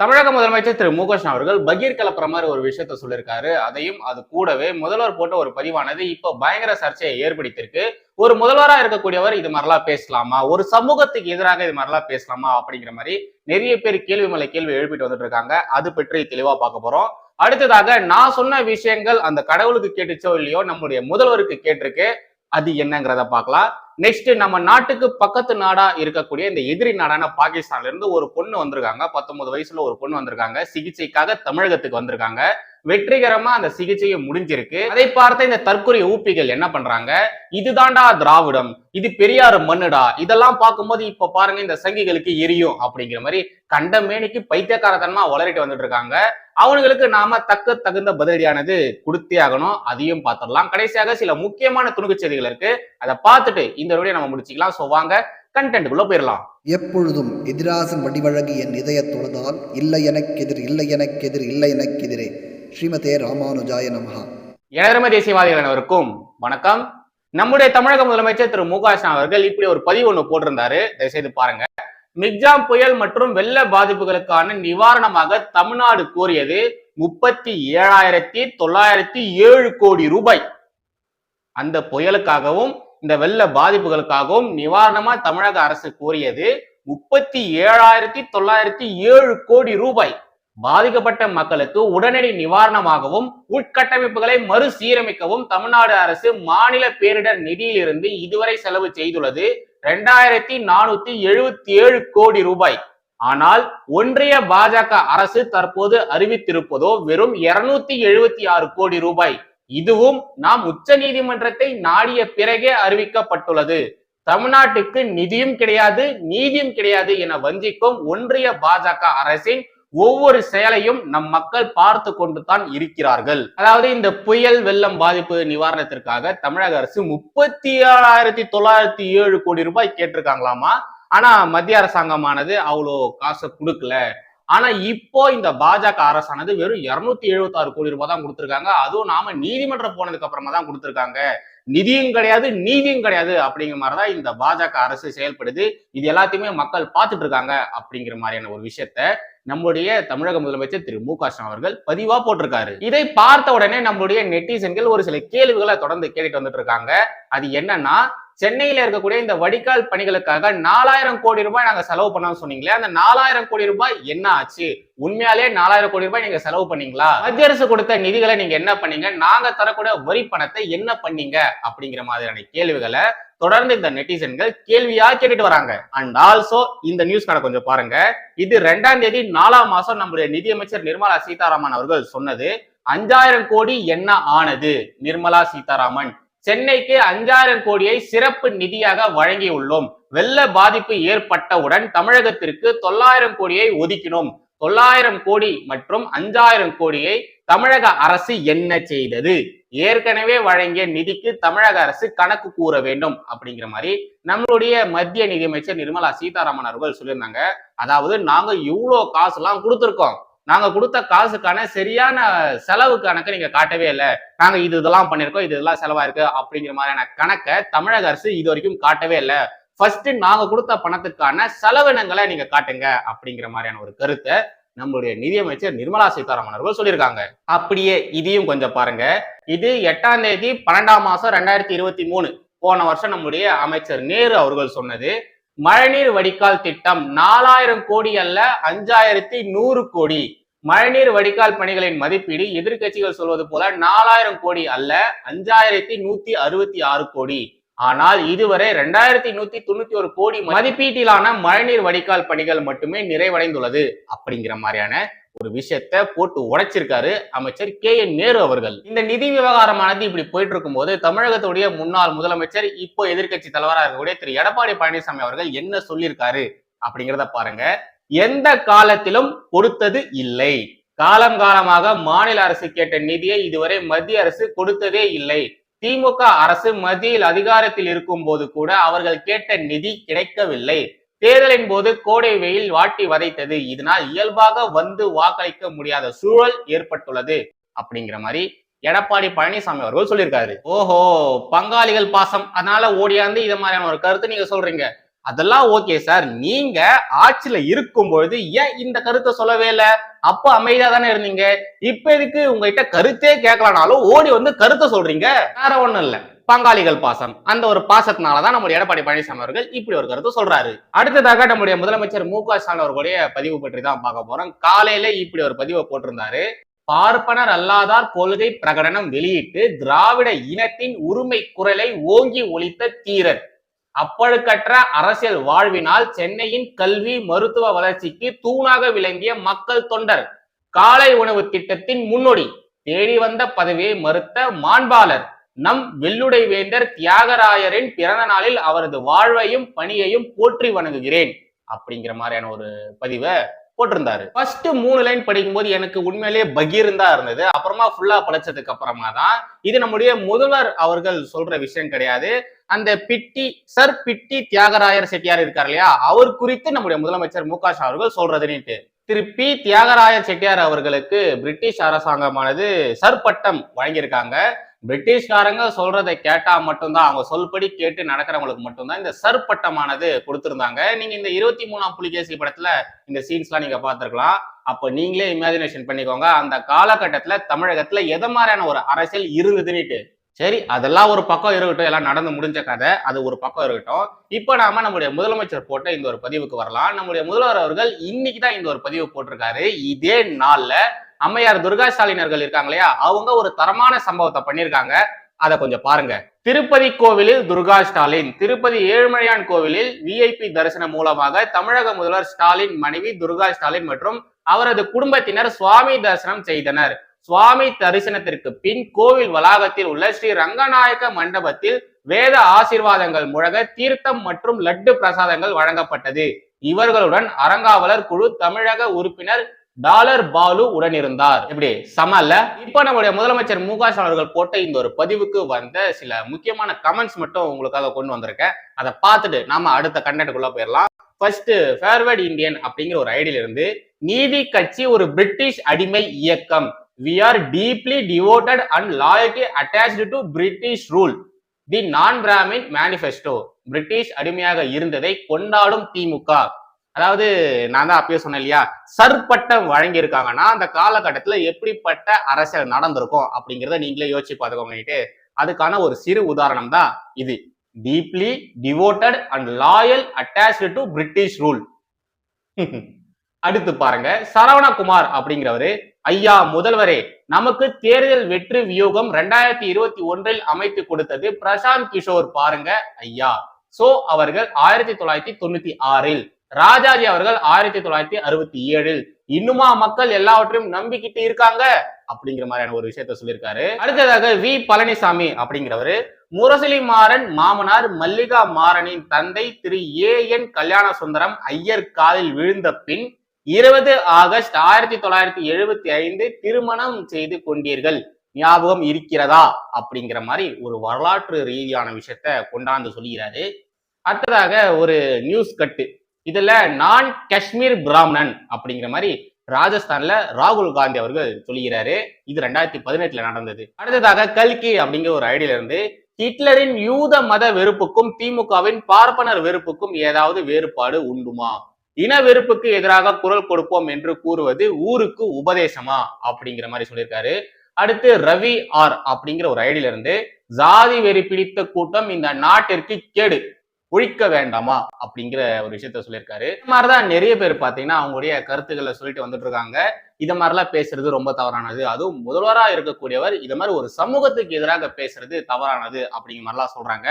தமிழக முதலமைச்சர் திரு மு அவர்கள் பகீர் கலப்புற மாதிரி ஒரு விஷயத்த சொல்லியிருக்காரு அதையும் அது கூடவே முதல்வர் போட்ட ஒரு பதிவானது இப்போ பயங்கர சர்ச்சையை ஏற்படுத்தியிருக்கு. ஒரு முதல்வரா இருக்கக்கூடியவர் இது மாதிரிலாம் பேசலாமா? ஒரு சமூகத்துக்கு எதிராக இது மாதிரிலாம் பேசலாமா? அப்படிங்கிற மாதிரி நிறைய பேர் கேள்வி மேல கேள்வி எழுப்பிட்டு வந்துட்டு இருக்காங்க. அது பற்றி தெளிவா பார்க்க போறோம். அடுத்ததாக நான் சொன்ன விஷயங்கள் அந்த கடவுளுக்கு கேட்டுச்சோ இல்லையோ நம்முடைய முதல்வருக்கு கேட்டிருக்கு. அது என்னங்கிறத பார்க்கலாம். நெக்ஸ்ட் நம்ம நாட்டுக்கு பக்கத்து நாடா இருக்கக்கூடிய இந்த எதிரி நாடான பாகிஸ்தான்ல இருந்து ஒரு பொண்ணு வந்திருக்காங்க. பத்தொன்பது வயசுல ஒரு பொண்ணு வந்திருக்காங்க. சிகிச்சைக்காக தமிழகத்துக்கு வந்திருக்காங்க. வெற்றிகரமா அந்த சிகிச்சையை முடிஞ்சிருக்கு. அதை பார்த்த இந்த தற்கொலை ஊப்பிகள் என்ன பண்றாங்க? இதுதான்டா திராவிடம். இது பெரியார் மண்ணுடா. இதெல்லாம் பார்க்கும்போது இப்ப பாருங்க இந்த சங்கிகளுக்கு எரியும் அப்படிங்கிற மாதிரி கண்டமேனிக்கு பைத்தியக்காரத்தனமா வளரிட்டு வந்துட்டு இருக்காங்க. அவங்களுக்கு நாம தக்க தகுந்த பதிலடியானது கொடுத்தே ஆகணும். அதையும் பார்த்துடலாம். கடைசியாக சில முக்கியமான துணுக்கு செய்திகள் இருக்கு. அதை பார்த்துட்டு இந்த வீடியோ நம்ம முடிச்சுக்கலாம். ஸோ வாங்க கண்டென்ட்டுக்குள்ள போயிடலாம். எப்பொழுதும் எதிராசன் வடிவழகு என் இதய தொழுதால் இல்லை எனக்கெதிர் இல்லை எனக்கெதிர் இல்லை எனக்கெதிரே ஸ்ரீமதே ராமானுஜாய நமஹா. எனதரம தேசியவாதிகள் அனைவருக்கும் வணக்கம். நம்முடைய தமிழக முதலமைச்சர் திரு மு க அவர்கள் இப்படி ஒரு பதிவு ஒன்று போட்டிருந்தாரு. தயவுசெய்து பாருங்க. மிக்ஜாம் புயல் மற்றும் வெள்ள பாதிப்புகளுக்கான நிவாரணமாக தமிழ்நாடு கோரியது முப்பத்தி ஏழாயிரத்தி தொள்ளாயிரத்தி ஏழு கோடி ரூபாய். அந்த புயலுக்காகவும் இந்த வெள்ள பாதிப்புகளுக்காகவும் நிவாரணமா தமிழக அரசு கோரியது முப்பத்தி ஏழாயிரத்தி தொள்ளாயிரத்தி ஏழு கோடி ரூபாய். பாதிக்கப்பட்ட மக்களுக்கு உடனடி நிவாரணமாகவும் உட்கட்டமைப்புகளை மறுசீரமைக்கவும் தமிழ்நாடு அரசு மாநில பேரிடர் நிதியிலிருந்து இதுவரை செலவு செய்துள்ளது இரண்டாயிரத்தி நானூத்தி எழுபத்தி ஏழு கோடி ரூபாய். ஆனால் ஒன்றிய பாஜக அரசு தற்போது அறிவித்திருப்பதோ வெறும் இருநூத்தி எழுபத்தி ஆறு கோடி ரூபாய். இதுவும் நாம் உச்ச நீதிமன்றத்தை நாடிய பிறகே அறிவிக்கப்பட்டுள்ளது. தமிழ்நாட்டுக்கு நிதியும் கிடையாது நீதியும் கிடையாது என வஞ்சிக்கும் ஒன்றிய பாஜக அரசின் ஒவ்வொரு செயலையும் நம் மக்கள் பார்த்து கொண்டு தான் இருக்கிறார்கள். அதாவது இந்த புயல் வெள்ளம் பாதிப்பு நிவாரணத்திற்காக தமிழக அரசு முப்பத்தி ஏழாயிரத்தி தொள்ளாயிரத்தி ஏழு கோடி ரூபாய் கேட்டிருக்காங்களாமா? ஆனா மத்திய அரசாங்கமானது அவ்வளோ காசை கொடுக்கல. ஆனா இப்போ இந்த பாஜக அரசானது வெறும் இருநூத்தி எழுபத்தி ஆறு கோடி ரூபாய் தான் கொடுத்துருக்காங்க. அதுவும் நாம நீதிமன்றம் போனதுக்கு அப்புறமா தான் கொடுத்துருக்காங்க. நிதியும் கிடையாது நீதியும் கிடையாது அப்படிங்கிற மாதிரிதான் இந்த பாஜக அரசு செயல்படுது. இது எல்லாத்தையுமே மக்கள் பார்த்துட்டு இருக்காங்க அப்படிங்கிற மாதிரியான ஒரு விஷயத்த நம்முடைய தமிழக முதலமைச்சர் திரு மு க ஸ்டாலின் அவர்கள் பதிவா போட்டிருக்காரு. இதை பார்த்த உடனே நம்முடைய நெட்டிசன்கள் ஒரு சில கேள்விகளை தொடர்ந்து கேட்டுட்டு வந்துட்டு இருக்காங்க. அது என்னன்னா சென்னையில இருக்கக்கூடிய இந்த வடிகால் பணிகளுக்காக நாலாயிரம் கோடி ரூபாய் நாங்க செலவு பண்ணோம்னு சொன்னீங்களே அந்த நாலாயிரம் கோடி ரூபாய் என்ன ஆச்சு? உண்மையாலே நாலாயிரம் கோடி ரூபாய் நீங்க செலவு பண்ணீங்களா? மத்திய அரசு கொடுத்த நிதிகளை நீங்க என்ன பண்ணீங்க? நாங்க தரக்கூடிய வரி பணத்தை என்ன பண்ணீங்க? அப்படிங்கிற மாதிரியான கேள்விகளை தொடர்ந்து இந்த நெட்டிசன்கள் கேள்வியா கேட்டுட்டு வராங்க. அண்ட் ஆல்சோ இந்த நியூஸ் கடை கொஞ்சம் பாருங்க. இது ரெண்டாம் தேதி நாலாம் மாசம் நம்முடைய நிதியமைச்சர் நிர்மலா சீதாராமன் அவர்கள் சொன்னது அஞ்சாயிரம் கோடி என்ன ஆனது? நிர்மலா சீதாராமன். சென்னைக்கு அஞ்சாயிரம் கோடியை சிறப்பு நிதியாக வழங்கியுள்ளோம். வெள்ள பாதிப்பு ஏற்பட்டவுடன் தமிழகத்திற்கு தொள்ளாயிரம் கோடியை ஒதுக்கினோம். தொள்ளாயிரம் கோடி மற்றும் அஞ்சாயிரம் கோடியை தமிழக அரசு என்ன செய்தது? ஏற்கனவே வழங்கிய நிதிக்கு தமிழக அரசு கணக்கு கூற வேண்டும் அப்படிங்கிற மாதிரி நம்மளுடைய மத்திய நிதியமைச்சர் நிர்மலா சீதாராமன் அவர்கள் சொல்லியிருந்தாங்க. அதாவது நாங்க இவ்வளோ எல்லாம் கொடுத்துருக்கோம். நாங்க கொடுத்த காசுக்கான சரியான செலவு கணக்கு நீங்க காட்டவே இல்லை. நாங்க இது இதெல்லாம் பண்ணிருக்கோம் இது இதெல்லாம் செலவாயிருக்கு அப்படிங்கிற மாதிரியான கணக்கை தமிழக அரசு இது வரைக்கும் காட்டவே இல்லை. ஃபர்ஸ்ட் நாங்க கொடுத்த பணத்துக்கான செலவினங்களை நீங்க காட்டுங்க அப்படிங்கிற மாதிரியான ஒரு கருத்தை நம்மளுடைய நிதியமைச்சர் நிர்மலா சீதாராமன் அவர்கள் சொல்லியிருக்காங்க. அப்படியே இதையும் கொஞ்சம் பாருங்க. இது எட்டாம் தேதி பன்னெண்டாம் மாசம் ரெண்டாயிரத்தி இருபத்தி மூணு போன வருஷம் நம்முடைய அமைச்சர் நேரு அவர்கள் சொன்னது. மழைநீர் வடிகால் திட்டம் நாலாயிரம் கோடி அல்ல அஞ்சாயிரத்தி நூறு கோடி. மழைநீர் வடிகால் பணிகளின் மதிப்பீடு எதிர்கட்சிகள் சொல்வது போல நாலாயிரம் கோடி அல்ல அஞ்சாயிரத்தி நூத்தி அறுபத்தி ஆறு கோடி. ஆனால் இதுவரை ரெண்டாயிரத்தி நூத்தி தொண்ணூத்தி ஒரு கோடி மதிப்பீட்டிலான மழைநீர் வடிகால் பணிகள் மட்டுமே நிறைவடைந்துள்ளது. அப்படிங்கிற மாதிரியான ஒரு விஷயத்த போட்டு உடைச்சிருக்காரு அமைச்சர் கே என் நேரு அவர்கள். இந்த நிதி விவகாரமானது இப்படி போயிட்டு இருக்கும்போது தமிழகத்துடைய முன்னாள் முதலமைச்சர் இப்போ எதிர்க்கட்சி தலைவராக இருக்கக்கூடிய திரு. எடப்பாடி பழனிசாமி அவர்கள் என்ன சொல்லியிருக்காரு அப்படிங்கிறத பாருங்க. எந்த காலத்திலும் கொடுத்தது இல்லை. காலம் காலமாக மாநில அரசு கேட்ட நிதியை இதுவரை மத்திய அரசு கொடுத்ததே இல்லை. திமுக அரசு மத்தியில் அதிகாரத்தில் இருக்கும் போது கூட அவர்கள் கேட்ட நிதி கிடைக்கவில்லை. தேர்தலின் போது கோடை வெயில் வாட்டி வதைத்தது. இதனால் இயல்பாக வந்து வாக்களிக்க முடியாத சூழல் ஏற்பட்டுள்ளது. அப்படிங்கிற மாதிரி எடப்பாடி பழனிசாமி அவர்கள் சொல்லியிருக்காரு. ஓஹோ பங்காளிகள் பாசம். அதனால ஓடியாந்து இது மாதிரியான ஒரு கருத்து நீங்க சொல்றீங்க. அதெல்லாம் ஓகே சார். நீங்க ஆட்சியில இருக்கும் பொழுது ஏன் இந்த கருத்தை சொல்லவே இல்ல? அப்ப அமைதியா தானே இருந்தீங்க? இப்ப இதுக்கு உங்ககிட்ட கருத்தே கேட்கலனாலும் ஓடி வந்து கருத்தை சொல்றீங்க? வேற ஒண்ணும் இல்லை. பங்காளிகள் பாசம். அந்த ஒரு பாசத்தினாலதான் நம்முடைய எடப்பாடி பழனிசாமி அவர்கள் இப்படி ஒரு கருத்து சொல்றாரு. அடுத்ததாக நம்முடைய முதலமைச்சர் மு க ஸ்டாலின் அவர்களுடைய பதிவு பற்றி தான் பார்க்க போறோம். காலையில இப்படி ஒரு பதிவை போட்டிருந்தாரு. பார்ப்பனர் அல்லாதார் கொள்கை பிரகடனம் வெளியிட்டு திராவிட இனத்தின் உரிமை குரலை ஓங்கி ஒழித்த தீரர். அப்பழுக்கற்ற அரசியல் வாழ்வினால் சென்னையின் கல்வி மருத்துவ வளர்ச்சிக்கு தூணாக விளங்கிய மக்கள் தொண்டர். காலை உணவு திட்டத்தின் முன்னோடி. தேடி வந்த பதவியை மறுத்த மாண்பாளர். நம் வெள்ளுடை வேந்தர் தியாகராயரின் பிறந்த நாளில் அவரது வாழ்வையும் பணியையும் போற்றி வணங்குகிறேன். அப்படிங்கிற மாதிரியான ஒரு பதிவை போட்டிருந்தாரு. ஃபர்ஸ்ட் மூணு லைன் படிக்கும்போது எனக்கு உண்மையிலேயே பகீர்ந்தா இருந்தது. அப்புறமா ஃபுல்லா படிச்சதுக்கு அப்புறமா தான் இது நம்முடைய முதல்வர் அவர்கள் சொல்ற விஷயம் கிடையாது. அந்த பிட்டி சர் பிட்டி தியாகராயர் செட்டியார் இருக்கார் இல்லையா? அவர் குறித்து நம்முடைய முதலமைச்சர் மு க ஸ்டாலின் அவர்கள் சொல்றதுன்னுட்டு திரு பி தியாகராயர் செட்டியார் அவர்களுக்கு பிரிட்டிஷ் அரசாங்கமானது சர் பட்டம் வழங்கியிருக்காங்க. பிரிட்டிஷ்காரங்க சொல்றதை கேட்டா மட்டும்தான் அவங்க சொல்படி கேட்டு நடக்கிறவங்களுக்கு மட்டும்தான் இந்த சர்பட்டமானது கொடுத்துருந்தாங்க. நீங்க இந்த இருபத்தி மூணாம் புலிகேசி படத்துல இந்த சீன்ஸ்லாம் நீங்க பார்த்துருக்கலாம். அப்ப நீங்களே இமேஜினேஷன் பண்ணிக்கோங்க. அந்த காலகட்டத்துல தமிழகத்துல எதை மாதிரியான ஒரு அரசியல் இருந்ததுன்னுட்டு. சரி அதெல்லாம் ஒரு பக்கம் இருக்கட்டும். எல்லாம் நடந்து முடிஞ்ச கதை அது ஒரு பக்கம் இருக்கட்டும். இப்போ நாம நம்முடைய முதலமைச்சர் போட்ட இந்த ஒரு பதிவுக்கு வரலாம். நம்முடைய முதல்வர் அவர்கள் இன்னைக்கு தான் இந்த ஒரு பதிவு போட்டிருக்காரு. இதே நாள்ல அம்மையார் துர்கா ஸ்டாலினர்கள் இருக்காங்க இல்லையா? அவங்க ஒரு தரமான சம்பவத்தை பண்ணியிருக்காங்க. அதை கொஞ்சம் பாருங்க. திருப்பதி கோவிலில் துர்கா ஸ்டாலின் திருப்பதி ஏழுமலையான் கோவிலில் விஐபி தரிசனம் மூலமாக தமிழக முதல்வர் ஸ்டாலின் மனைவி துர்கா ஸ்டாலின் மற்றும் அவரது குடும்பத்தினர் சுவாமி தரிசனம் செய்தனர். சுவாமி தரிசனத்திற்கு பின் கோவில் வளாகத்தில் உள்ள ஸ்ரீ ரங்கநாயக்க மண்டபத்தில் வேத ஆசிர்வாதங்கள் முழக தீர்த்தம் மற்றும் லட்டு பிரசாதங்கள் வழங்கப்பட்டது. இவர்களுடன் அறங்காவலர் குழு தமிழக உறுப்பினர் டாலர் பாலு உடனிருந்தார். எப்படி சமல்ல இப்ப நம்முடைய முதலமைச்சர் மு அவர்கள் போட்ட இந்த ஒரு பதிவுக்கு வந்த சில முக்கியமான கமெண்ட்ஸ் மட்டும் உங்களுக்காக கொண்டு வந்திருக்கேன். அதை பார்த்துட்டு நாம அடுத்த கண்டென்ட்டுக்குள்ள போயிடலாம். ஃபர்ஸ்ட் ஃபேர்வேர்ட் இந்தியன் அப்படிங்கிற ஒரு ஐடியில இருந்து நீதி கட்சி ஒரு பிரிட்டிஷ் அடிமை இயக்கம். We are deeply devoted and loyalty attached to British rule the non Brahmin manifesto British அடிமையாக இருந்ததை கொண்டாடும் திமுக. அதாவது நான் தான் அப்பயே சொன்னேன் இல்லையா? சர்பட்டம் வழங்கியிருக்காங்கன்னா அந்த காலகட்டத்தில் எப்படிப்பட்ட அரசியல் நடந்திருக்கும் அப்படிங்கிறத நீங்களே யோசிச்சு பார்த்துக்கோங்கட்டு அதுக்கான ஒரு சிறு உதாரணம் தான் இது. Deeply devoted and loyal attached to British rule அடுத்து பாருங்க. சரவணகுமார் அப்படிங்கிறவரு. ஐயா முதல்வரே நமக்கு தேர்தல் வெற்றி வியூகம் ரெண்டாயிரத்தி இருபத்தி ஒன்றில் அமைத்து கொடுத்தது பிரசாந்த் கிஷோர் பாருங்க ஐயா. சோ அவர்கள் ஆயிரத்தி தொள்ளாயிரத்தி தொண்ணூத்தி ஆறில் ராஜாஜி அவர்கள் ஆயிரத்தி தொள்ளாயிரத்தி அறுபத்தி ஏழில் இன்னுமா மக்கள் எல்லாவற்றையும் நம்பிக்கிட்டு இருக்காங்க? அப்படிங்கிற மாதிரியான ஒரு விஷயத்த சொல்லியிருக்காரு. அடுத்ததாக வி. பழனிசாமி அப்படிங்கிறவரு. முரசலி மாறன் மாமனார் மல்லிகா மாறனின் தந்தை திரு ஏ. என். கல்யாண சுந்தரம் ஐயர் காலில் விழுந்த பின் இருபது ஆகஸ்ட் ஆயிரத்தி தொள்ளாயிரத்தி எழுபத்தி ஐந்து திருமணம் செய்து கொண்டீர்கள். ஞாபகம் இருக்கிறதா? அப்படிங்கிற மாதிரி ஒரு வரலாற்று ரீதியான விஷயத்த கொண்டாந்து சொல்கிறாரு. அடுத்ததாக ஒரு நியூஸ் கட்டு. இதுல நான் காஷ்மீர் பிராமணன் அப்படிங்கிற மாதிரி ராஜஸ்தான்ல ராகுல் காந்தி அவர்கள் சொல்லுகிறாரு இது ரெண்டாயிரத்தி பதினெட்டுல நடந்தது. அடுத்ததாக கல்கி அப்படிங்கிற ஒரு ஐடியில இருந்து ஹிட்லரின் யூத மத வெறுப்புக்கும் திமுகவின் பார்ப்பனர் வெறுப்புக்கும் ஏதாவது வேறுபாடு உண்டுமா? இன வெறுப்புக்கு எதிராக குரல் கொடுப்போம் என்று கூறுவது ஊருக்கு உபதேசமா அப்படிங்கிற மாதிரி சொல்லியிருக்காரு. அடுத்து ரவி ஆர் அப்படிங்கிற ஒரு ஐடியில இருந்து ஜாதி வெறி பிடித்த கூட்டம் இந்த நாட்டிற்கு கேடு ஒழிக்க வேண்டாமா அப்படிங்கிற ஒரு விஷயத்த சொல்லியிருக்காரு. இது மாதிரிதான் நிறைய பேர் பாத்தீங்கன்னா அவங்களுடைய கருத்துக்களை சொல்லிட்டு வந்துட்டு இருக்காங்க. இத மாதிரிலாம் பேசுறது ரொம்ப தவறானது. அதுவும் முதல்வராக இருக்கக்கூடியவர் இது மாதிரி ஒரு சமூகத்துக்கு எதிராக பேசுறது தவறானது அப்படிங்கிற மாதிரிலாம் சொல்றாங்க.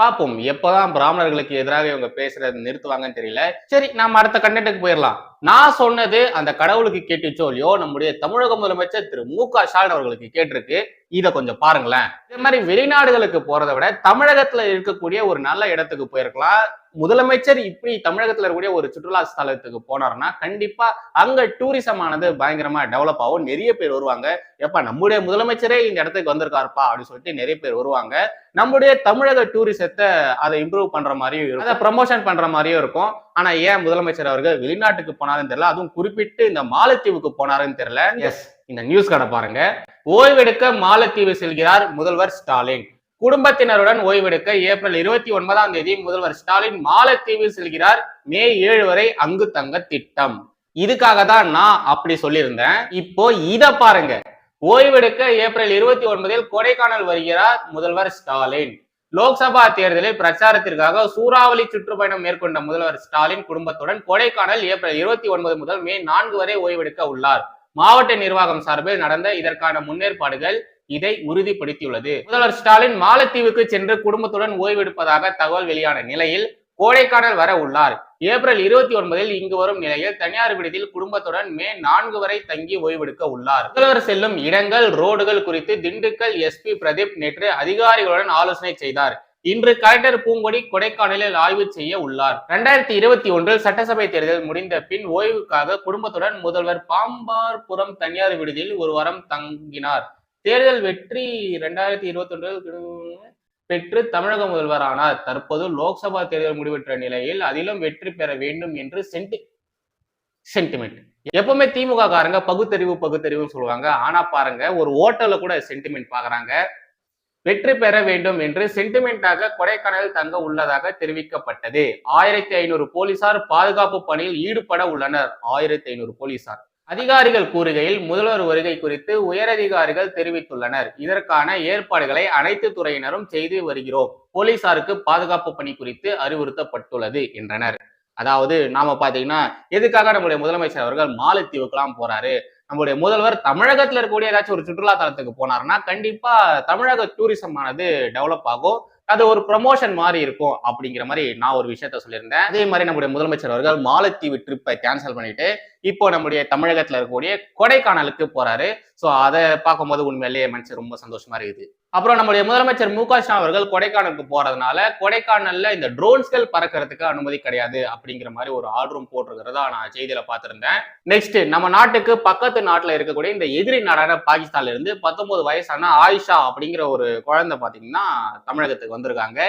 பார்ப்போம் எப்போதான் பிராமணர்களுக்கு எதிராக இவங்க பேசுறதை நிறுத்துவாங்கன்னு தெரியல. சரி நாம அடுத்த கண்டென்ட்டுக்கு போயிடலாம். நான் சொன்னது அந்த கடவுளுக்கு கேட்டுச்சோ இல்லையோ நம்முடைய தமிழக முதலமைச்சர் திரு மு க ஸ்டாலின் அவர்களுக்கு கேட்டிருக்கு. இத கொஞ்சம் பாருங்களேன். இதே மாதிரி வெளிநாடுகளுக்கு போறதை விட தமிழகத்துல இருக்கக்கூடிய ஒரு நல்ல இடத்துக்கு போயிருக்கலாம். முதலமைச்சர் இப்படி தமிழகத்துல இருக்கக்கூடிய ஒரு சுற்றுலா ஸ்தலத்துக்கு போனாருன்னா கண்டிப்பா அங்க டூரிசம் ஆனது பயங்கரமா டெவலப் ஆகும். நிறைய பேர் வருவாங்க. எப்ப நம்முடைய முதலமைச்சரே இந்த இடத்துக்கு வந்திருக்காருப்பா அப்படின்னு சொல்லிட்டு நிறைய பேர் வருவாங்க. நம்முடைய தமிழக டூரிசத்தை அதை இம்ப்ரூவ் பண்ற மாதிரியும் இருக்கும். அதை ப்ரமோஷன் பண்ற மாதிரியும் இருக்கும். ஆனா ஏன் முதலமைச்சர் அவர்கள் வெளிநாட்டுக்கு போனாருன்னு தெரியல அதுவும் குறிப்பிட்டு இந்த மாலத்தீவுக்கு போனாருன்னு தெரியல. எஸ் இந்த நியூஸ் கடை பாருங்க. ஓய்வெடுக்க மாலத்தீவு செல்கிறார் முதல்வர் ஸ்டாலின். குடும்பத்தினருடன் ஓய்வெடுக்க ஏப்ரல் இருபத்தி ஒன்பதாம் தேதி முதல்வர் ஸ்டாலின் மாலத்தீவில் செல்கிறார். மே ஏழு வரை அங்கு தங்க திட்டம். இதுக்காக தான் நான் அப்படி சொல்லியிருந்தேன். இப்போ இத பாருங்க. ஓய்வெடுக்க ஏப்ரல் இருபத்தி ஒன்பதில் கொடைக்கானல் வருகிறார் முதல்வர் ஸ்டாலின். லோக்சபா தேர்தலில் பிரச்சாரத்திற்காக சூறாவளி சுற்றுப்பயணம் மேற்கொண்ட முதல்வர் ஸ்டாலின் குடும்பத்துடன் கொடைக்கானல் ஏப்ரல் இருபத்தி ஒன்பது முதல் மே நான்கு வரை ஓய்வெடுக்க உள்ளார். மாவட்ட நிர்வாகம் சார்பில் நடந்த இதற்கான முன்னேற்பாடுகள் இதை உறுதிப்படுத்தியுள்ளது. முதல்வர் ஸ்டாலின் மாலத்தீவுக்கு சென்று குடும்பத்துடன் ஓய்வெடுப்பதாக தகவல் வெளியான நிலையில் கோடைக்கானல் வர உள்ளார். ஏப்ரல் இருபத்தி ஒன்பதில் இங்கு வரும் நிலையில் தனியார் விடுதியில் குடும்பத்துடன் மே நான்கு வரை தங்கி ஓய்வெடுக்க உள்ளார். முதல்வர் செல்லும் இடங்கள் ரோடுகள் குறித்து திண்டுக்கல் எஸ்பி பிரதீப் நேற்று அதிகாரிகளுடன் ஆலோசனை செய்தார். இன்று கலெக்டர் பூங்கொடி கொடைக்கானலில் ஆய்வு செய்ய உள்ளார். இரண்டாயிரத்தி இருபத்தி ஒன்றில் சட்டசபை தேர்தல் முடிந்த பின் ஓய்வுக்காக குடும்பத்துடன் முதல்வர் பாம்பார்புரம் தனியார் விடுதியில் ஒரு வாரம் தங்கினார். தேர்தல் வெற்றி இரண்டாயிரத்தி இருபத்தி ஒன்றில் பெற்று தமிழக முதல்வரானார். தற்போது லோக்சபா தேர்தல் முடிவெற்ற நிலையில் அதிலும் வெற்றி பெற வேண்டும் என்று சென்டி சென்டிமெண்ட் எப்பவுமே திமுக காரங்க பகுத்தறிவு பகுத்தறிவுன்னு சொல்லுவாங்க. ஆனா பாருங்க ஒரு ஓட்டல்ல கூட சென்டிமெண்ட் பாக்குறாங்க. வெற்றி பெற வேண்டும் என்று சென்டிமெண்டாக கொடைக்கானல் தங்க உள்ளதாக தெரிவிக்கப்பட்டது. ஆயிரத்தி ஐநூறு போலீசார் பாதுகாப்பு பணியில் ஈடுபட உள்ளனர். ஆயிரத்தி ஐநூறு போலீசார். அதிகாரிகள் கூறுகையில் முதல்வர் வருகை குறித்து உயரதிகாரிகள் தெரிவித்துள்ளனர். இதற்கான ஏற்பாடுகளை அனைத்து துறையினரும் செய்து வருகிறோம். போலீசாருக்கு பாதுகாப்பு பணி குறித்து அறிவுறுத்தப்பட்டுள்ளது என்றனர். அதாவது நாம பாத்தீங்கன்னா எதுக்காக நம்முடைய முதலமைச்சர் அவர்கள் மாலத்தீவுக்கெல்லாம் போறாரு? நம்முடைய முதல்வர் தமிழகத்துல இருக்கக்கூடிய ஏதாச்சும் ஒரு சுற்றுலா தலத்துக்கு போனாருன்னா கண்டிப்பா தமிழக டூரிசம் ஆனது டெவலப் ஆகும். அது ஒரு ப்ரமோஷன் மாதிரி இருக்கும் அப்படிங்கிற மாதிரி நான் ஒரு விஷயத்த சொல்லியிருந்தேன். அதே மாதிரி நம்முடைய முதலமைச்சர் அவர்கள் மாலத்தீவு ட்ரிப்பை கேன்சல் பண்ணிட்டு இப்போ நம்முடைய தமிழகத்துல இருக்கக்கூடிய கொடைக்கானலுக்கு போறாரு. ஸோ அதை பார்க்கும்போது உண்மையிலேயே மனுஷன் ரொம்ப சந்தோஷமா இருக்குது. அப்புறம் நம்முடைய முதலமைச்சர் மு க ஸ்டாலின் அவர்கள் கொடைக்கானலுக்கு போறதுனால கொடைக்கானல்ல இந்த ட்ரோன்ஸ்கள் பறக்கிறதுக்கு அனுமதி கிடையாது அப்படிங்கிற மாதிரி ஒரு ஆர்டரும் போட்டிருக்கிறதா நான் செய்தியில பார்த்திருந்தேன். நெக்ஸ்ட் நம்ம நாட்டுக்கு பக்கத்து நாட்டுல இருக்கக்கூடிய இந்த எதிரி நாடான பாகிஸ்தான்ல இருந்து பத்தொன்பது வயசான ஆயிஷா அப்படிங்கிற ஒரு குழந்தை பாத்தீங்கன்னா தமிழகத்துக்கு வந்திருக்காங்க.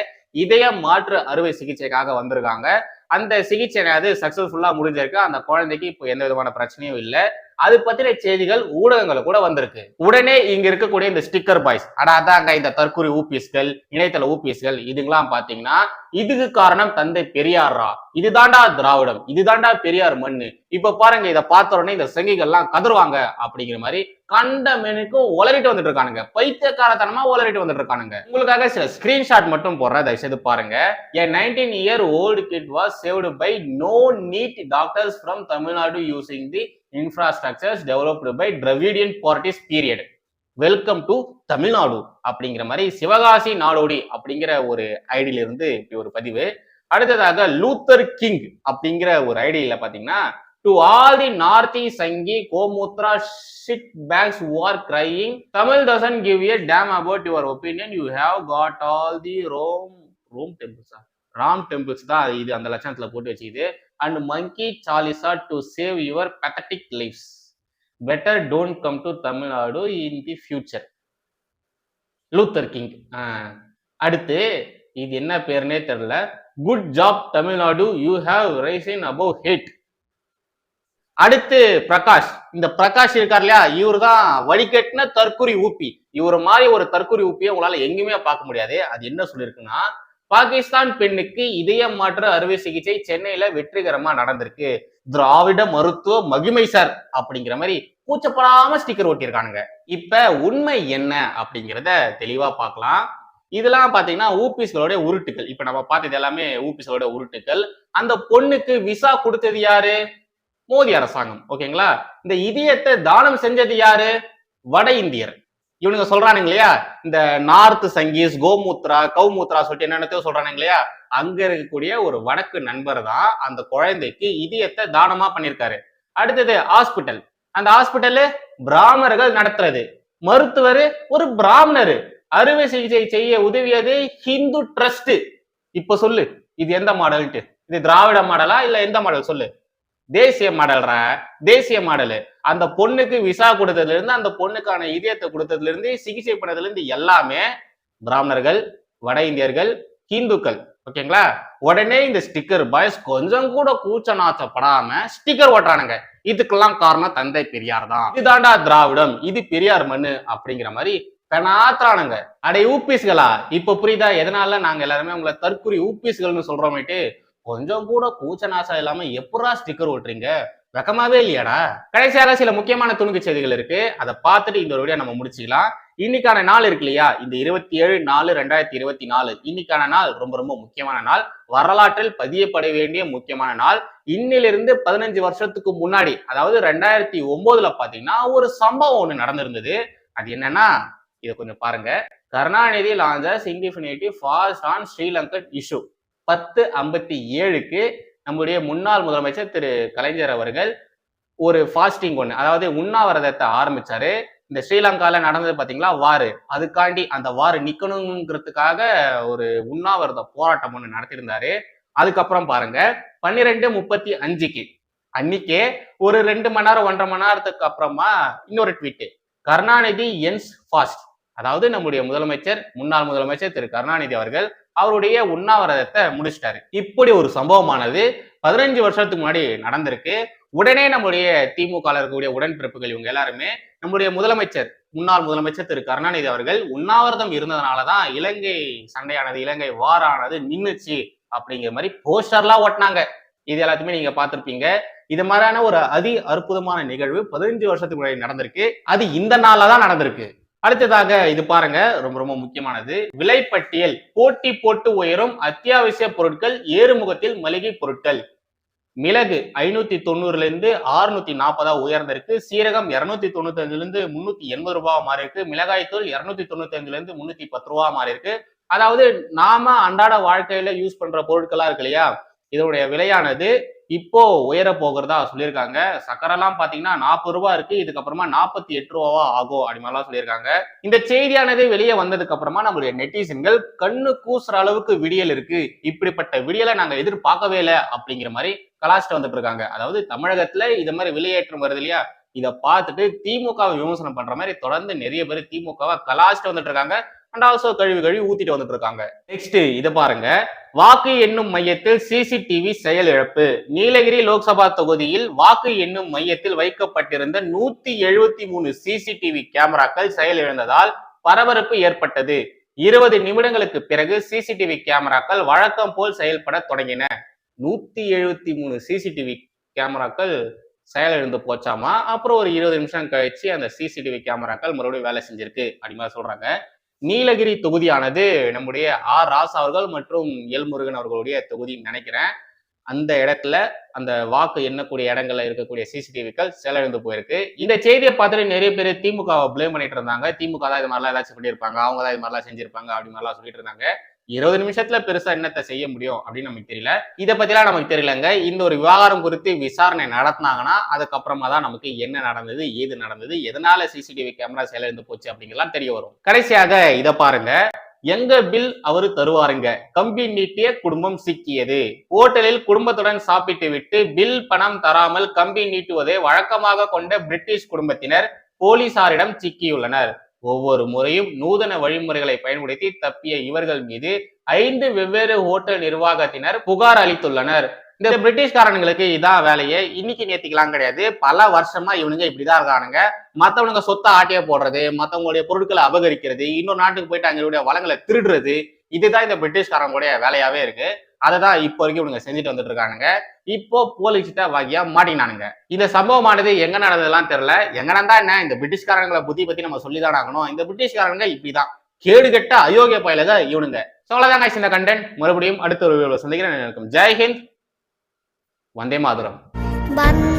இதய மாற்று அறுவை சிகிச்சைக்காக வந்திருக்காங்க. அந்த சிகிச்சை அது சக்ஸஸ்ஃபுல்லாக முடிஞ்சிருக்கு. அந்த குழந்தைக்கு இப்போ எந்த விதமான பிரச்சனையும் இல்லை. அது பத்தின செய்திகள் ஊடகங்கள் கூட வந்திருக்கு. உடனே இங்க இருக்கக்கூடிய இந்த ஸ்டிக்கர் பாய்ஸ் ஆனா அதாங்க இந்த தற்கொலை ஊபிஎஸ்கள் இணையதள ஊபிஎஸ்கள் இதுங்கெல்லாம் பாத்தீங்கன்னா இதுக்கு காரணம் தந்தை பெரியார்ரா. இதுதாண்டா திராவிடம் இதுதாண்டா பெரியார் மண்ணு. இப்ப பாருங்க இதை பார்த்த உடனே இந்த சங்கிகள்லாம் கதருவாங்க அப்படிங்கிற மாதிரி கண்ட மெனுக்கும் உளறிட்டு வந்துட்டு இருக்கானுங்க. பைத்தியக்காரத்தனமா உளறிட்டு வந்துட்டு இருக்கானுங்க. உங்களுக்காக சில ஸ்கிரீன்ஷாட் மட்டும் போடுறேன். தயவுசெய்து பாருங்க. A nineteen year old kid was saved by no need doctors from Tamil Nadu using the infrastructures developed by Dravidian Dravidian period welcome to Tamil Nadu அப்படிங்கிற மாதிரி சிவகாசி நாடோடி அப்படிங்கிற ஒரு ஐடியில இருந்து இப்படி ஒரு பதிவு. அடுத்ததாக லூத்தர் கிங் அப்படிங்கிற ஒரு ஐடியில பாத்தீங்கன்னா to all the north Sanghi gomutra shit bags are crying Tamil doesn't give a damn about your opinion you have got all the Rome ரோம் டெம்பிள்ஸா ராம் டெம்பிள்ஸ் தான் இது அந்த லட்சணத்தில் போட்டு வச்சுக்குது. And monkey Chalisa to save your pathetic lifes better don't come to Tamil Nadu in the future Luther King அடுத்து இது என்ன பேருனே தெரியல. Good job Tamil Nadu you have risen above hate அடுத்து பிரகாஷ். இந்த பிரகாஷ் இருக்கார் இல்லையா? இவர் தான் வடிகட்டின தற்குறி ஊப்பி. இவர் மாதிரி ஒரு தற்குறி ஊப்பியை உங்களால எங்கேயுமே பார்க்க முடியாது. அது என்ன சொல்லியிருக்குன்னா பாகிஸ்தான் பெண்ணுக்கு இதய மாற்று அறுவை சிகிச்சை சென்னையில வெற்றிகரமா நடந்திருக்கு. திராவிட மருத்துவ மகிமை சார் அப்படிங்கிற மாதிரி கூச்சப்படாம ஸ்டிக்கர் ஓட்டியிருக்கானுங்க இப்ப உண்மை என்ன அப்படிங்கிறத தெளிவா பார்க்கலாம். இதெல்லாம் பாத்தீங்கன்னா ஊபிஸ்களோட உருட்டுகள் இப்ப நம்ம பார்த்தது எல்லாமே ஊபிஸ்களோட உருட்டுகள் அந்த பொண்ணுக்கு விசா கொடுத்தது யாரு? மோடி அரசாங்கம். ஓகேங்களா? இந்த இதயத்தை தானம் செஞ்சது யாரு? வட இந்தியர். இவனுங்க சொல்றானுங்க இல்லையா? இந்த நார்த் சங்கீஸ் கோமூத்ரா கௌமூத்ரா சொல்லிட்டு என்னென்னத்தையோ சொல்றானுங்க இல்லையா? அங்க இருக்கக்கூடிய ஒரு வடக்கு நண்பர் தான் அந்த குழந்தைக்கு இதயத்தை தானமா பண்ணியிருக்காரு. அடுத்தது ஹாஸ்பிட்டல். அந்த ஹாஸ்பிட்டலு பிராமணர்கள் நடத்துறது. மருத்துவர் ஒரு பிராமணர். அறுவை சிகிச்சை செய்ய உதவியது ஹிந்து ட்ரஸ்ட் இப்ப சொல்லு இது எந்த மாடல்ட்டு இது திராவிட மாடலா இல்ல எந்த மாடல்? சொல்லு. தேசிய மாடல்ரா தேசிய மாடலு. அந்த பொண்ணுக்கு விசா கொடுத்ததுல இருந்து அந்த பொண்ணுக்கான இதயத்தை கொடுத்ததுல இருந்து சிகிச்சை பண்ணதுல இருந்து எல்லாமே பிராமணர்கள் வட இந்தியர்கள் ஹிந்துக்கள். ஓகேங்களா? உடனே இந்த ஸ்டிக்கர் பாய்ஸ் கொஞ்சம் கூட கூச்ச நாச்சப்படாம ஸ்டிக்கர் ஓட்டுறானுங்க. இதுக்கெல்லாம் காரணம் தந்தை பெரியார் தான். இதுதாண்டா திராவிடம். இது பெரியார் மண்ணு அப்படிங்கிற மாதிரி பெணாத்துறானுங்க. அடே ஊப்பீஸ்களா இப்ப புரியுதா? எதனால நாங்க எல்லாருமே உங்களை தற்குறி ஊப்பீஸ்கள்னு சொல்றோமேட்டு கொஞ்சம் கூட கூச்ச நாசம் இல்லாம எப்படா ஸ்டிக்கர் ஓட்டுறீங்க? வெக்கமாவே இல்லையாடா? கடைசியாக சில முக்கியமான துணுக்கு செய்திகள் இருக்கு. அதை பார்த்துட்டு இந்த ஒரு வீடியோ நம்ம முடிச்சுக்கலாம். இன்னைக்கான நாள் இருக்கு இல்லையா? இந்த இருபத்தி ஏழு நாலு ரெண்டாயிரத்தி இருபத்தி நாலு. இன்னைக்கான நாள் ரொம்ப ரொம்ப முக்கியமான நாள். வரலாற்றில் பதியப்பட வேண்டிய முக்கியமான நாள். இன்னிலிருந்து பதினஞ்சு வருஷத்துக்கு முன்னாடி அதாவது ரெண்டாயிரத்தி ஒன்பதுல பாத்தீங்கன்னா ஒரு சம்பவம் ஒண்ணு நடந்திருந்தது. அது என்னன்னா இதை கொஞ்சம் பாருங்க. Karunanidhi launches infinity fast on Sri Lankan issue. பத்து ஐம்பத்தி ஏழுக்கு நம்முடைய முன்னாள் முதலமைச்சர் திரு. கலைஞர் அவர்கள் ஒரு ஃபாஸ்டிங் ஒன்று அதாவது உண்ணாவிரதத்தை ஆரம்பிச்சாரு. இந்த ஸ்ரீலங்கால நடந்தது பாத்தீங்களா? வாரு. அதுக்காண்டி அந்த வாரு நிக்கணுங்கிறதுக்காக ஒரு உண்ணாவிரத போராட்டம் ஒன்று நடத்தியிருந்தாரு. அதுக்கப்புறம் பாருங்க பன்னிரெண்டு முப்பத்தி அஞ்சுக்கு அன்னைக்கே ஒரு ரெண்டு மணி நேரம் ஒன்றரை மணி நேரத்துக்கு அப்புறமா இன்னொரு ட்வீட்டு கருணாநிதி என்ஸ் ஃபாஸ்ட் அதாவது நம்முடைய முதலமைச்சர் முன்னாள் முதலமைச்சர் திரு. கருணாநிதி அவர்கள் அவருடைய உண்ணாவிரதத்தை முடிச்சிட்டாரு. இப்படி ஒரு சம்பவமானது பதினஞ்சு வருஷத்துக்கு முன்னாடி நடந்திருக்கு. உடனே நம்முடைய திமுக இருக்கக்கூடிய உடன்பிறப்புகள் இவங்க எல்லாருமே நம்முடைய முதலமைச்சர் முன்னாள் முதலமைச்சர் திரு கருணாநிதி அவர்கள் உண்ணாவிரதம் இருந்ததுனாலதான் இலங்கை சண்டையானது இலங்கை வாரானது நின்றுச்சு அப்படிங்கிற மாதிரி போஸ்டர்லாம் ஓட்டினாங்க. இது எல்லாத்தையுமே நீங்க பார்த்திருப்பீங்க. இது மாதிரியான ஒரு அதி அற்புதமான நிகழ்வு பதினஞ்சு வருஷத்துக்கு முன்னாடி நடந்திருக்கு. அது இந்த நாள்ல தான் நடந்திருக்கு. அடுத்ததாக இது பாருங்க ரொம்ப ரொம்ப முக்கியமானது. விலைப்பட்டியல் போட்டி போட்டு உயரும் அத்தியாவசிய பொருட்கள் ஏறுமுகத்தில் மளிகை பொருட்கள். மிளகு ஐநூத்தி தொண்ணூறுல இருந்து ஆறுநூத்தி நாற்பதா உயர்ந்திருக்கு. சீரகம் இருநூத்தி தொண்ணூத்தி அஞ்சுல இருந்து முன்னூத்தி எண்பது ரூபாய் மாறி இருக்கு மிளகாய்த்தூள் இருநூத்தி தொண்ணூத்தி அஞ்சுல இருந்து முன்னூத்தி பத்து ரூபா மாறி இருக்கு அதாவது நாம அன்றாட வாழ்க்கையில யூஸ் பண்ற பொருட்களா இருக்கு இல்லையா? இதனுடைய விலையானது இப்போ உயர போகிறதா சொல்லியிருக்காங்க. சக்கரெல்லாம் பாத்தீங்கன்னா நாற்பது ரூபா இருக்கு. இதுக்கப்புறமா நாற்பத்தி எட்டு ரூபாவா ஆகும் அப்படி மாதிரிலாம் சொல்லியிருக்காங்க. இந்த செய்தியானது வெளியே வந்ததுக்கு அப்புறமா நம்மளுடைய நெட்டிசன்கள் கண்ணு கூசுற அளவுக்கு விடியல் இருக்கு. இப்படிப்பட்ட விடியலை நாங்க எதிர்பார்க்கவே இல்லை அப்படிங்கிற மாதிரி கலாச்சிட்டு வந்துட்டு இருக்காங்க. அதாவது தமிழகத்துல இது மாதிரி வெளியேற்றம் வருது இல்லையா? இதை பார்த்துட்டு திமுகவை விமர்சனம் பண்ற மாதிரி தொடர்ந்து நிறைய பேர் திமுகவை கலாச்சிட்டு வந்துட்டு இருக்காங்க. அண்ட் ஆல்சோ கழுவி கழுவி ஊத்திட்டு வந்துட்டு இருக்காங்க நெக்ஸ்ட் இதை பாருங்க. வாக்கு எண்ணும் மையத்தில் சிசிடிவி செயலிழப்பு நீலகிரி லோக்சபா தொகுதியில் வாக்கு எண்ணும் மையத்தில் வைக்கப்பட்டிருந்த நூத்தி எழுபத்தி மூணு சிசிடிவி கேமராக்கள் செயலிழந்ததால் பரபரப்பு ஏற்பட்டது. இருபது நிமிடங்களுக்கு பிறகு சிசிடிவி கேமராக்கள் வழக்கம் போல் செயல்பட தொடங்கின. நூத்தி எழுபத்தி மூணு சிசிடிவி கேமராக்கள் செயலிழந்து போச்சாமா? அப்புறம் ஒரு இருபது நிமிஷம் கழிச்சு அந்த சிசிடிவி கேமராக்கள் மறுபடியும் வேலை செஞ்சிருக்கு. அப்படி மாதிரி சொல்றாங்க. நீலகிரி தொகுதியானது நம்முடைய ஆர் ராசா அவர்கள் மற்றும் எல் முருகன் அவர்களுடைய தொகுதின்னு நினைக்கிறேன். அந்த இடத்துல அந்த வாக்கு எண்ணக்கூடிய இடங்கள்ல இருக்கக்கூடிய சிசிடிவிக்கள் செலவிழந்து போயிருக்கு. இந்த செய்தியை பார்த்துட்டு நிறைய பேர் திமுகவை பிளேம் பண்ணிட்டு இருந்தாங்க. திமுக தான் இது மாதிரிலாம் ஏதாச்சும் பண்ணியிருப்பாங்க. அவங்க தான் இது மாதிரிலாம் செஞ்சிருப்பாங்க. அப்படி மாதிரிலாம் சொல்லிட்டு இருந்தாங்க. இருபது நிமிஷத்துல பெருசா என்னத்தை செய்ய முடியும் அப்படின்னு நமக்கு தெரியல. இதை பத்திலாம் நமக்கு தெரியலங்க. இந்த ஒரு விவகாரம் குறித்து விசாரணை நடத்தினாங்கன்னா அதுக்கப்புறமா தான் நமக்கு என்ன நடந்தது ஏது நடந்தது எதனால சிசிடிவி கேமரா செயலிழந்து போச்சு அப்படிங்கலாம் தெரிய வரும். கடைசியாக இதை பாருங்க. எங்க பில் அவரு தருவாருங்க. கம்பி நீட்டிய குடும்பம் சிக்கியது. ஹோட்டலில் குடும்பத்துடன் சாப்பிட்டு விட்டு பில் பணம் தராமல் கம்பி நீட்டுவதை வழக்கமாக கொண்ட பிரிட்டிஷ் குடும்பத்தினர் போலீசாரிடம் சிக்கியுள்ளனர். ஒவ்வொரு முறையும் நூதன வழிமுறைகளை பயன்படுத்தி தப்பிய இவர்கள் மீது ஐந்து வெவ்வேறு ஹோட்டல் நிர்வாகத்தினர் புகார் அளித்துள்ளனர். இந்த பிரிட்டிஷ்காரனுங்களுக்கு இதான் வேலையே. இன்னைக்கு நேத்திக்கலாம் கிடையாது. பல வருஷமா இவனுங்க இப்படிதான் இருக்கானுங்க. மத்தவனுங்க சொத்தை ஆட்டிய போடுறது மத்தவங்களுடைய பொருட்களை அபகரிக்கிறது இன்னொரு நாட்டுக்கு போயிட்டு அங்களுடைய வளங்களை திருடுறது இதுதான் இந்த பிரிட்டிஷ்காரங்களுடைய வேலையாவே இருக்கு. அதை தான் இப்போ வரைக்கும் இவனுங்க செஞ்சுட்டு வந்துட்டு இருக்கானுங்க. இப்போ போலீஸ்கிட்ட வகையா மாட்டினானுங்க. இந்த சம்பவமானது எங்க நடந்ததுலாம் தெரியல. எங்க நடந்தா என்ன? இந்த பிரிட்டிஷ்காரங்களை புத்தி பத்தி நம்ம சொல்லிதான் ஆகணும். இந்த பிரிட்டிஷ்காரங்க இப்படிதான். கேடு கெட்ட அயோக்கிய பயலக இவனுங்க. சோழதாங்க இந்த கண்டென்ட் மறுபடியும் அடுத்த ஒரு சந்திக்கிறேன். ஜெய் ஹிந்த். வந்தே மாதுரம். வந்த